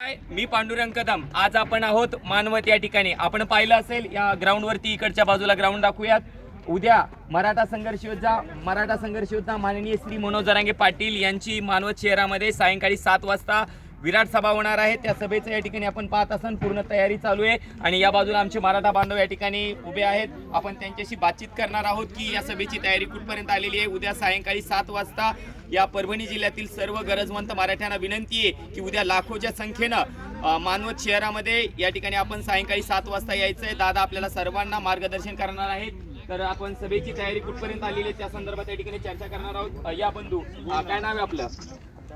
हाय, मी पांडुरंग कदम. आज आपण आहोत मानवत या ठिकाणी. आपण पाहिलं असेल या ग्राउंडवरती इकडच्या बाजूला ग्राउंड दाखवूयात. उद्या मराठा संघर्ष योद्धा मराठा संघर्ष योद्धा माननीय श्री मनोज जरांगे पाटील यांची मानवत शहरामध्ये सायंकाळी सात वाजता विराट सभा होणार आहे. त्या सभेचं या ठिकाणी आपण पाहत असाल पूर्ण तयारी चालू आहे. आणि या बाजूला आमचे मराठा बांधव या ठिकाणी उभे आहेत. आपण त्यांच्याशी बातचीत करणार आहोत की या सभेची तयारी कुठपर्यंत आलेली आहे. उद्या सायंकाळी सात वाजता या परभणी जिल्ह्यातील सर्व गरजवंत मराठ्यांना विनंती आहे की उद्या लाखोच्या संख्येनं मानवत शहरामध्ये या ठिकाणी आपण सायंकाळी सात वाजता यायचं आहे दादा आपल्याला सर्वांना मार्गदर्शन करणार आहेत. तर आपण सभेची तयारी कुठपर्यंत आलेली आहे त्या संदर्भात या ठिकाणी चर्चा करणार आहोत. या बंधू काय नाव आहे आपलं?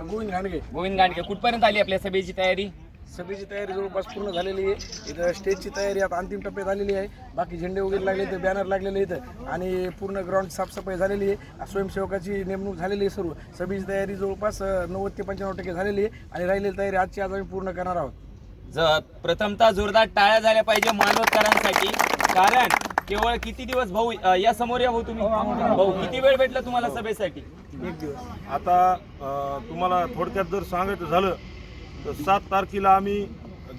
गोविंद घाणगे. गोविंद गांडगे कुठपर्यंत आली आपल्या सभेची तयारी? सभेची तयारी जवळपास पूर्ण झालेली आहे. इथं स्टेजची तयारी आता अंतिम टप्प्यात आलेली आहे. बाकी झेंडे वगैरे लागले इथं बॅनर लागलेले इथं. आणि पूर्ण ग्राउंड साफसफाई झालेली आहे. स्वयंसेवकाची नेमणूक झालेली आहे सर्व. सभेची तयारी जवळपास अं, नव्वद ते पंच्याण्णव टक्के झालेली आहे. आणि राहिलेली तयारी आजची आज आम्ही पूर्ण करणार आहोत. ज प्रथमतः जोरदार टाळ्या झाल्या पाहिजे मानवतकरांसाठी कारण केवळ किती दिवस भाऊ अ, या समोर या भाऊ तुम्ही? भाऊ किती वेळ भेटला तुम्हाला सभेसाठी? आता अ, तुम्हाला थोडक्यात जर सांगायचं झालं तर सात तारखेला आम्ही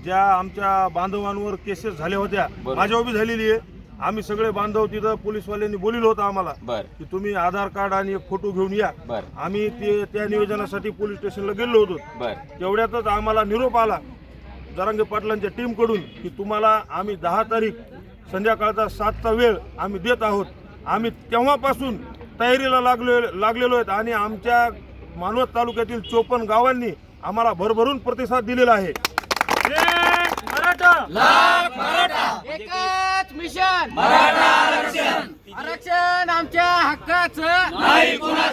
ज्या आमच्या बांधवांवर केसेस झाल्या होत्या बरोबर. माझ्या उभी झालेली आहे. आम्ही सगळे बांधव तिथं पोलीसवाल्यांनी बोलिलं होतं आम्हाला बर. की तुम्ही आधार कार्ड आणि एक फोटो घेऊन या. बर. आम्ही ते त्या नियोजनासाठी पोलीस स्टेशनला गेलो होतो. बर. तेवढ्यातच आम्हाला निरोप आला जरांगे पाटलांच्या टीमकडून की तुम्हाला आम्ही दहा तारीख संध्याकाळचा सातचा वेळ आम्ही देत आहोत. आम्ही तेव्हापासून तयारीला लागलो लागलेलो आहेत आणि आमच्या मानवत तालुक्यातील चोपन्न गावांनी आम्हाला भरभरून प्रतिसाद दिलेला आहे. एकच मिशन आरक्षण आमच्या हक्काचं.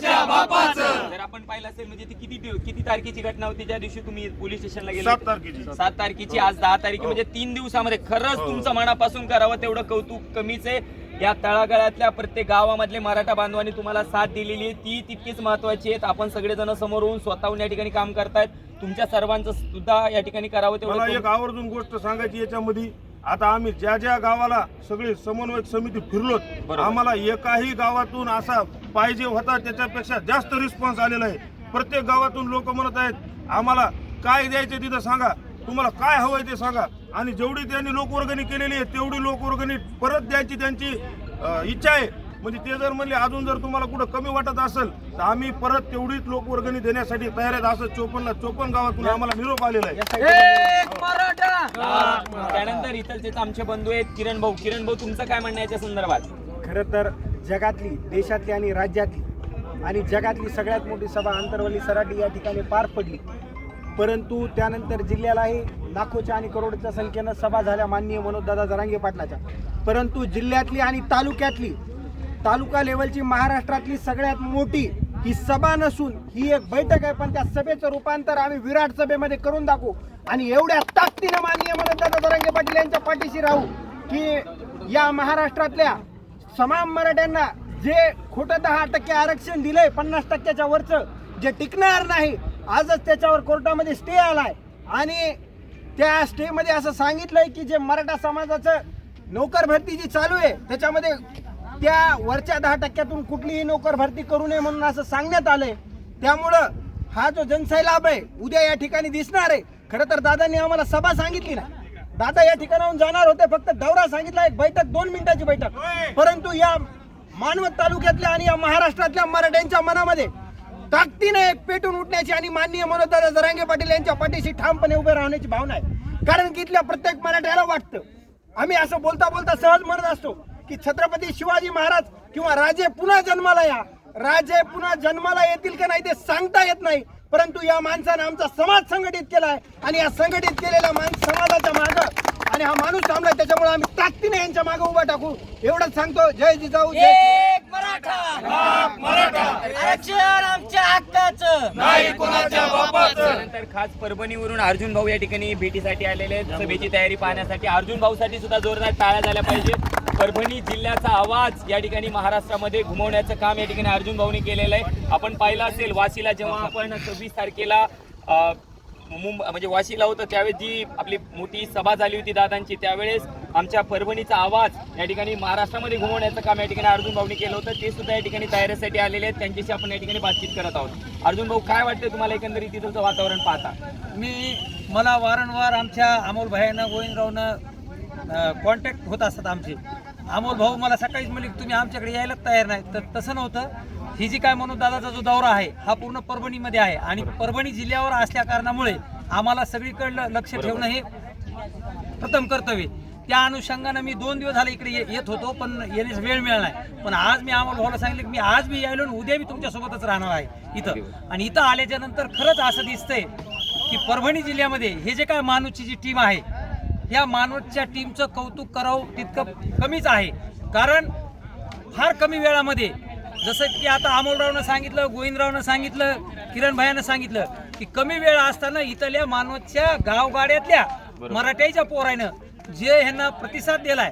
जर आपण पाहिलं असेल म्हणजे ती किती किती तारखेची घटना होती? ज्या दिवशी तुम्ही पोलीस स्टेशनला गेले सात? तारखेची. सात तारखेची आज दहा तारीख म्हणजे तीन दिवसामध्ये. खरंच हो. तुमचं मनापासून करावं तेवढं कौतुक कमीच आहे. या तळागाळातल्या प्रत्येक गावामधले मराठा बांधवांनी तुम्हाला साथ दिलेली आहे. ती तितकीच महत्वाची आहेत. आपण सगळेजण समोर होऊन स्वतःहून या ठिकाणी काम करतायत. तुमच्या सर्वांचं सुद्धा या ठिकाणी करावं मला तेवढं एक आवर्जून गोष्ट सांगायची याच्यामध्ये. आता आम्ही ज्या ज्या गावाला सगळी समन्वयक समिती फिरलोत बरोबर. आम्हाला एकाही गावातून असा पाहिजे होता त्याच्यापेक्षा जास्त रिस्पॉन्स आलेला आहे. प्रत्येक गावातून लोक म्हणत आहेत आम्हाला काय द्यायचे तिथं सांगा. तुम्हाला काय हवंय ते सांगा. आणि जेवढी त्यांनी लोकवर्गणी केलेली आहे तेवढी लोकवर्गणी परत द्यायची त्यांची इच्छा आहे. म्हणजे ते जर म्हणले अजून जर तुम्हाला कुठं कमी वाटत असेल तर आम्ही परत तेवढीच लोकवर्गणी देण्यासाठी तयार आहेत. असं चोपन्नला चोपन्न गावातून आम्हाला निरोप आलेला आहे. एक मराठा! त्यानंतर इथलचेच आमचे बंधू आहेत किरण भाऊ. किरण भाऊ तुमचं काय म्हणणं आहे याच्या संदर्भात? खरं तर जगातली देशातली आणि राज्यातली. आणि जगातली सगळ्यात मोठी सभा आंतरवली सराटी या ठिकाणी पार पडली. परंतु त्यानंतर जिल्ह्यालाही लाखोच्या आणि करोडच्या संख्येनं सभा झाल्या माननीय मनोजदादा जरांगे पाटलाच्या. परंतु जिल्ह्यातली आणि तालुक्यातली तालुका लेवलची महाराष्ट्रातली सगळ्यात मोठी ही सभा नसून ही एक बैठक आहे. पण त्या सभेचं रूपांतर आम्ही विराट सभेमध्ये करून दाखवू. आणि एवढ्या ताकदीनं माननीय मनोजदादा जरांगे पाटील यांच्या पाठीशी राहू की या महाराष्ट्रातल्या समान मराठ्यांना जे खोटं दहा टक्के आरक्षण दिलंय पन्नास टक्क्याच्या वरचं जे टिकणार नाही आजच त्याच्यावर कोर्टामध्ये स्टे आलाय. आणि त्या स्टेमध्ये असं सांगितलंय की जे मराठा समाजाचं नोकर भरती जी चालू आहे त्याच्यामध्ये त्या वरच्या दहा टक्क्यातून कुठलीही नोकर भरती करू नये म्हणून असं सांगण्यात आलंय. त्यामुळं हा जो जनसैलाभ आहे उद्या या ठिकाणी दिसणार आहे. खरं तर दादांनी आम्हाला सभा सांगितली ना. दादा या ठिकाणाहून जाणार होते. फक्त दौरा सांगितला. एक बैठक दोन मिनिटाची बैठक. परंतु या मानवत तालुक्यातल्या आणि या महाराष्ट्रातल्या मराठ्यांच्या मनामध्ये ताकदीने एक पेटून उठण्याची आणि माननीय मनोजदादा जरांगे पाटील यांच्या पाठीशी ठामपणे उभे राहण्याची भावना आहे. कारण की इथल्या प्रत्येक मराठ्याला वाटतं आम्ही असं बोलता बोलता सहज म्हणत असतो की छत्रपती शिवाजी महाराज किंवा राजे पुन्हा जन्माला या. राजे पुन्हा जन्माला येतील का नाही ते सांगता येत नाही. परंतु या माणसानं आमचा समाज संघटित केलाय आणि या संघटित केलेल्या माणस समाजाच्या माग आणि हा माणूस थांबलाय त्याच्यामुळे आम्ही ताकदीने यांच्या मागे उभा टाकू. एवढंच सांगतो जय जिजाऊ जय एक मराठा. आरक्षण आमच्या हक्काचं. त्यानंतर खास परभणीवरून अर्जुन भाऊ या ठिकाणी भेटीसाठी आलेले आहेत. सभेची तयारी पाहण्यासाठी अर्जुन भाऊसाठी सुद्धा जोरदार टाळ्या झाल्या पाहिजे परभणी जिल्ह्याचा आवाज या ठिकाणी महाराष्ट्रामध्ये घुमवण्याचं काम या ठिकाणी अर्जुन भाऊनी केलेलं आहे. आपण पाहिलं असेल वाशीला जेव्हा आपण सव्वीस तारखेला मुंब म्हणजे वाशीला होतं त्यावेळेस जी आपली मोठी सभा झाली होती दादांची त्यावेळेस आमच्या परभणीचा आवाज या ठिकाणी महाराष्ट्रामध्ये घुमवण्याचं काम या ठिकाणी अर्जुन भाऊनी केलं होतं. ते सुद्धा या ठिकाणी तयारीसाठी आलेले आहेत. त्यांच्याशी आपण या ठिकाणी बातचीत करत आहोत. अर्जुन भाऊ काय वाटतं तुम्हाला एकंदरीत तिथलं वातावरण पाहता? मी मला वारंवार आमच्या अमोल भाईनं गोविंदरावनं कॉन्टॅक्ट होत असतात आमचे. अमोल भाऊ मला सकाळीच म्हणले की तुम्ही आमच्याकडे यायला तयार नाही तर तसं नव्हतं. ही जी काय म्हणून दादाचा जो दौरा आहे हा पूर्ण परभणीमध्ये आहे. आणि परभणी जिल्ह्यावर असल्या कारणामुळे आम्हाला सगळीकडलं लक्ष ठेवणं हे प्रथम कर्तव्य त्या अनुषंगानं मी दोन दिवस झाले इकडे येत होतो पण येण्यास वेळ मिळाला नाही. पण आज मी आम्हाला भाऊला सांगितलं की मी आज मी यायलो आणि उद्या मी तुमच्यासोबतच राहणार आहे इथं. आणि इथं आल्याच्यानंतर खरंच असं दिसतंय की परभणी जिल्ह्यामध्ये हे जे काय मानूची जी टीम आहे या मानवच्या टीमचं कौतुक करावं तितकं कमीच आहे. कारण फार कमी वेळामध्ये जसं की आता अमोलरावनं सांगितलं गोविंदरावनं सांगितलं किरण भायानं सांगितलं की कमी वेळ असताना इथल्या मानवतच्या गावगाड्यातल्या मराठ्याच्या पोरानं जे ह्यांना प्रतिसाद दिलाय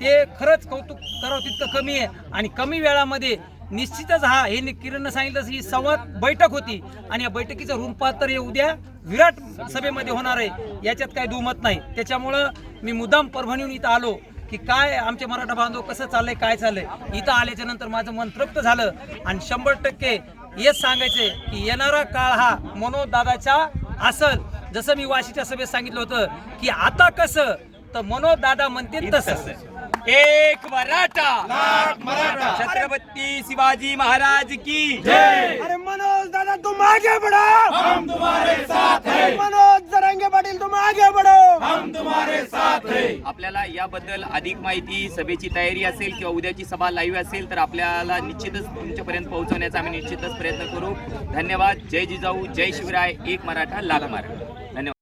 ते खरंच कौतुक करावं तितकं कमी आहे. आणि कमी वेळामध्ये निश्चितच हा हे किरणनं सांगितलं ही संवाद बैठक होती आणि या बैठकीचं रूपांतर हे उद्या विराट सभेमध्ये होणार आहे. याच्यात काही दुमत नाही. त्याच्यामुळं मी मुद्दाम परभणीहून इथं आलो की काय आमचे मराठा बांधव कसं चाललंय काय चाललंय? इथं आल्याच्यानंतर माझं मन तृप्त झालं आणि शंभर टक्के हेच सांगायचे की येणारा काळ हा मनोदादाचा असल. जसं मी वाशीच्या सभेत सांगितलं होतं की आता कसं? तर मनोदादा म्हणते म्हणतील तसं. एक मराठा. छत्रपती शिवाजी महाराज की अरे मनोज दादा तुम आगे बढ़ो हम तुम्हारे साथ हैं. मनोज जरांगे पाटील तुम आगे बढ़ो आपल्याला याबद्दल अधिक माहिती सभेची तयारी असेल किंवा उद्याची सभा लाईव्ह असेल तर आपल्याला निश्चितच तुमच्यापर्यंत पोहोचवण्याचा आम्ही निश्चितच प्रयत्न करू. धन्यवाद. जय जिजाऊ जय शिवराय. एक मराठा लाख मराठा. धन्यवाद.